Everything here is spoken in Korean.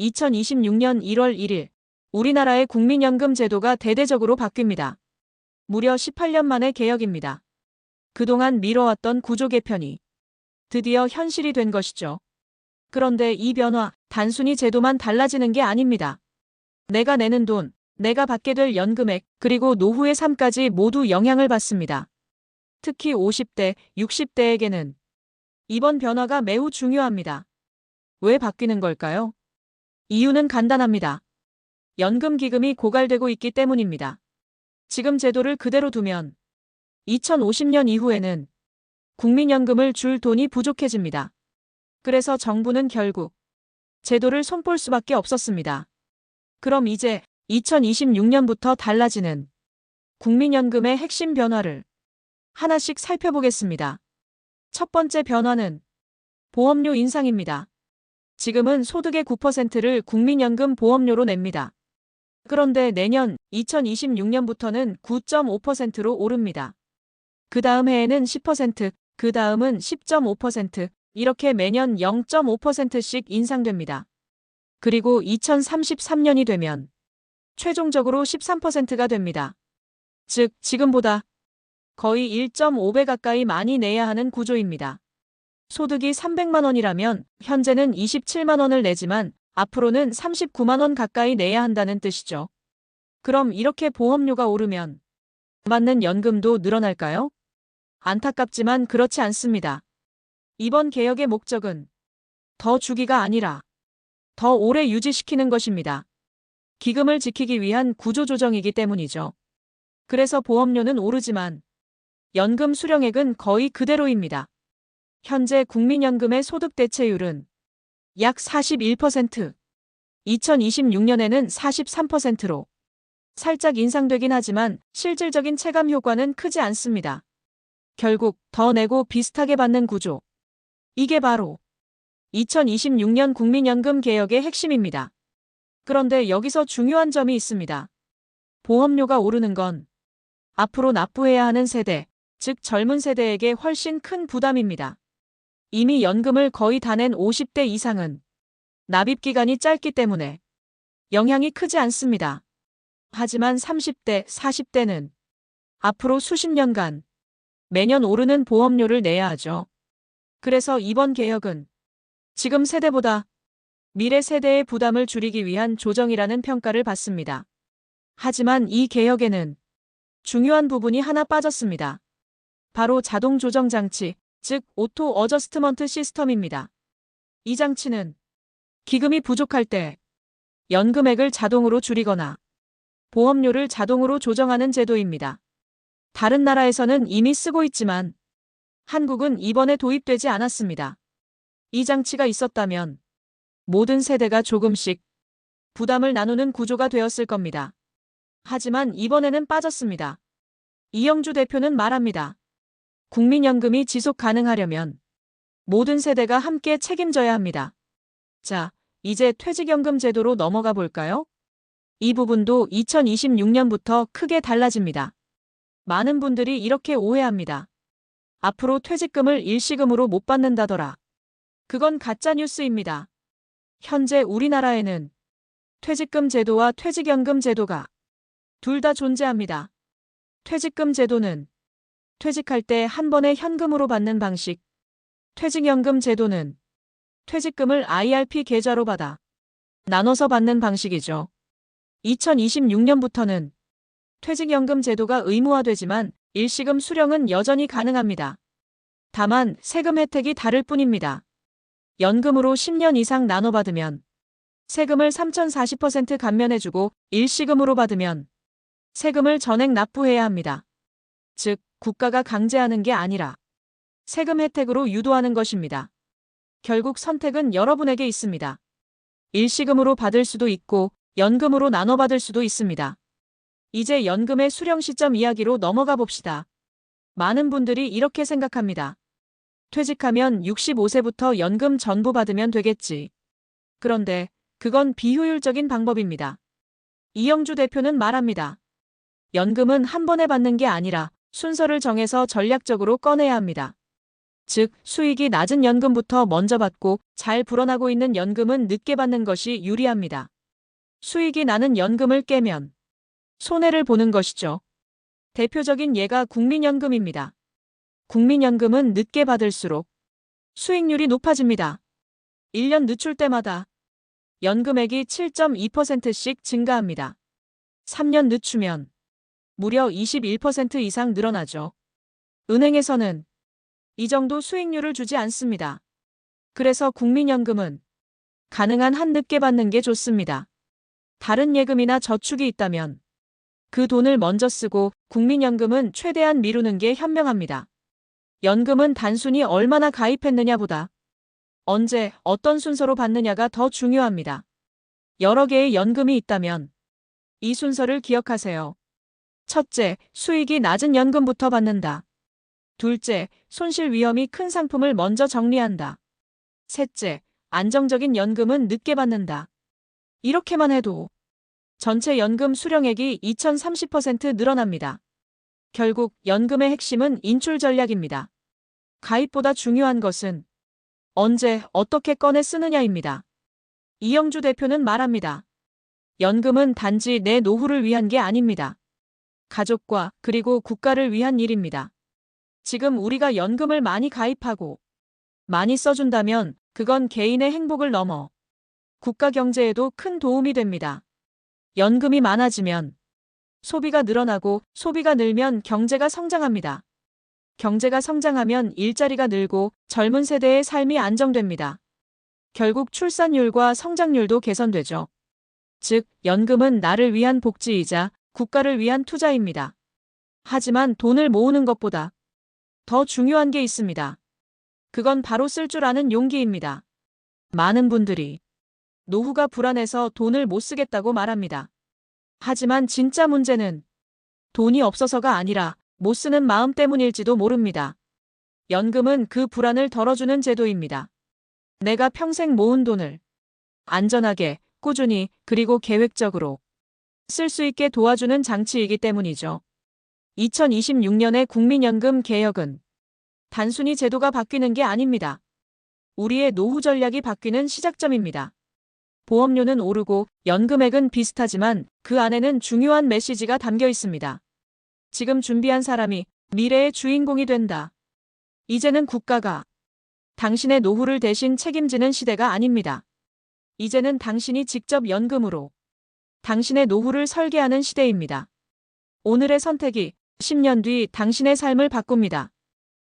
2026년 1월 1일 우리나라의 국민연금 제도가 대대적으로 바뀝니다. 무려 18년 만의 개혁입니다. 그동안 미뤄왔던 구조 개편이 드디어 현실이 된 것이죠. 그런데 이 변화, 단순히 제도만 달라지는 게 아닙니다. 내가 내는 돈, 내가 받게 될 연금액, 그리고 노후의 삶까지 모두 영향을 받습니다. 특히 50대, 60대에게는 이번 변화가 매우 중요합니다. 왜 바뀌는 걸까요? 이유는 간단합니다. 연금 기금이 고갈되고 있기 때문입니다. 지금 제도를 그대로 두면 2050년 이후에는 국민연금을 줄 돈이 부족해집니다. 그래서 정부는 결국 제도를 손볼 수밖에 없었습니다. 그럼 이제 2026년부터 달라지는 국민연금의 핵심 변화를 하나씩 살펴보겠습니다. 첫 번째 변화는 보험료 인상입니다. 지금은 소득의 9%를 국민연금 보험료로 냅니다. 그런데 내년 2026년부터는 9.5%로 오릅니다. 그 다음 해에는 10%, 그 다음은 10.5%, 이렇게 매년 0.5%씩 인상됩니다. 그리고 2033년이 되면 최종적으로 13%가 됩니다. 즉, 지금보다 거의 1.5배 가까이 많이 내야 하는 구조입니다. 소득이 300만 원이라면 현재는 27만 원을 내지만 앞으로는 39만 원 가까이 내야 한다는 뜻이죠. 그럼 이렇게 보험료가 오르면 맞는 연금도 늘어날까요? 안타깝지만 그렇지 않습니다. 이번 개혁의 목적은 더 주기가 아니라 더 오래 유지시키는 것입니다. 기금을 지키기 위한 구조조정이기 때문이죠. 그래서 보험료는 오르지만 연금 수령액은 거의 그대로입니다. 현재 국민연금의 소득 대체율은 약 41%, 2026년에는 43%로 살짝 인상되긴 하지만 실질적인 체감 효과는 크지 않습니다. 결국 더 내고 비슷하게 받는 구조. 이게 바로 2026년 국민연금 개혁의 핵심입니다. 그런데 여기서 중요한 점이 있습니다. 보험료가 오르는 건 앞으로 납부해야 하는 세대, 즉 젊은 세대에게 훨씬 큰 부담입니다. 이미 연금을 거의 다 낸 50대 이상은 납입 기간이 짧기 때문에 영향이 크지 않습니다. 하지만 30대, 40대는 앞으로 수십 년간 매년 오르는 보험료를 내야 하죠. 그래서 이번 개혁은 지금 세대보다 미래 세대의 부담을 줄이기 위한 조정이라는 평가를 받습니다. 하지만 이 개혁에는 중요한 부분이 하나 빠졌습니다. 바로 자동 조정 장치, 즉 오토 어저스트먼트 시스템입니다. 이 장치는 기금이 부족할 때 연금액을 자동으로 줄이거나 보험료를 자동으로 조정하는 제도입니다. 다른 나라에서는 이미 쓰고 있지만 한국은 이번에 도입되지 않았습니다. 이 장치가 있었다면 모든 세대가 조금씩 부담을 나누는 구조가 되었을 겁니다. 하지만 이번에는 빠졌습니다. 이영주 대표는 말합니다. 국민연금이 지속 가능하려면 모든 세대가 함께 책임져야 합니다. 자, 이제 퇴직연금 제도로 넘어가 볼까요? 이 부분도 2026년부터 크게 달라집니다. 많은 분들이 이렇게 오해합니다. 앞으로 퇴직금을 일시금으로 못 받는다더라. 그건 가짜 뉴스입니다. 현재 우리나라에는 퇴직금 제도와 퇴직연금 제도가 둘 다 존재합니다. 퇴직금 제도는 퇴직할 때 한 번에 현금으로 받는 방식. 퇴직연금 제도는 퇴직금을 IRP 계좌로 받아 나눠서 받는 방식이죠. 2026년부터는 퇴직연금 제도가 의무화되지만 일시금 수령은 여전히 가능합니다. 다만 세금 혜택이 다를 뿐입니다. 연금으로 10년 이상 나눠 받으면 세금을 3,040% 감면해주고 일시금으로 받으면 세금을 전액 납부해야 합니다. 즉, 국가가 강제하는 게 아니라 세금 혜택으로 유도하는 것입니다. 결국 선택은 여러분에게 있습니다. 일시금으로 받을 수도 있고 연금으로 나눠 받을 수도 있습니다. 이제 연금의 수령 시점 이야기로 넘어가 봅시다. 많은 분들이 이렇게 생각합니다. 퇴직하면 65세부터 연금 전부 받으면 되겠지. 그런데 그건 비효율적인 방법입니다. 이영주 대표는 말합니다. 연금은 한 번에 받는 게 아니라 순서를 정해서 전략적으로 꺼내야 합니다. 즉, 수익이 낮은 연금부터 먼저 받고 잘 불어나고 있는 연금은 늦게 받는 것이 유리합니다. 수익이 나는 연금을 깨면 손해를 보는 것이죠. 대표적인 예가 국민연금입니다. 국민연금은 늦게 받을수록 수익률이 높아집니다. 1년 늦출 때마다 연금액이 7.2%씩 증가합니다. 3년 늦추면 무려 21% 이상 늘어나죠. 은행에서는 이 정도 수익률을 주지 않습니다. 그래서 국민연금은 가능한 한 늦게 받는 게 좋습니다. 다른 예금이나 저축이 있다면 그 돈을 먼저 쓰고 국민연금은 최대한 미루는 게 현명합니다. 연금은 단순히 얼마나 가입했느냐보다 언제 어떤 순서로 받느냐가 더 중요합니다. 여러 개의 연금이 있다면 이 순서를 기억하세요. 첫째, 수익이 낮은 연금부터 받는다. 둘째, 손실 위험이 큰 상품을 먼저 정리한다. 셋째, 안정적인 연금은 늦게 받는다. 이렇게만 해도 전체 연금 수령액이 2030% 늘어납니다. 결국 연금의 핵심은 인출 전략입니다. 가입보다 중요한 것은 언제 어떻게 꺼내 쓰느냐입니다. 이영주 대표는 말합니다. 연금은 단지 내 노후를 위한 게 아닙니다. 가족과 그리고 국가를 위한 일입니다. 지금 우리가 연금을 많이 가입하고 많이 써준다면 그건 개인의 행복을 넘어 국가 경제에도 큰 도움이 됩니다. 연금이 많아지면 소비가 늘어나고 소비가 늘면 경제가 성장합니다. 경제가 성장하면 일자리가 늘고 젊은 세대의 삶이 안정됩니다. 결국 출산율과 성장률도 개선되죠. 즉, 연금은 나를 위한 복지이자 국가를 위한 투자입니다. 하지만 돈을 모으는 것보다 더 중요한 게 있습니다. 그건 바로 쓸 줄 아는 용기입니다. 많은 분들이 노후가 불안해서 돈을 못 쓰겠다고 말합니다. 하지만 진짜 문제는 돈이 없어서가 아니라 못 쓰는 마음 때문일지도 모릅니다. 연금은 그 불안을 덜어주는 제도입니다. 내가 평생 모은 돈을 안전하게, 꾸준히, 그리고 계획적으로 쓸 수 있게 도와주는 장치이기 때문이죠. 2026년의 국민연금 개혁은 단순히 제도가 바뀌는 게 아닙니다. 우리의 노후 전략이 바뀌는 시작점입니다. 보험료는 오르고 연금액은 비슷하지만 그 안에는 중요한 메시지가 담겨 있습니다. 지금 준비한 사람이 미래의 주인공이 된다. 이제는 국가가 당신의 노후를 대신 책임지는 시대가 아닙니다. 이제는 당신이 직접 연금으로 당신의 노후를 설계하는 시대입니다. 오늘의 선택이 10년 뒤 당신의 삶을 바꿉니다.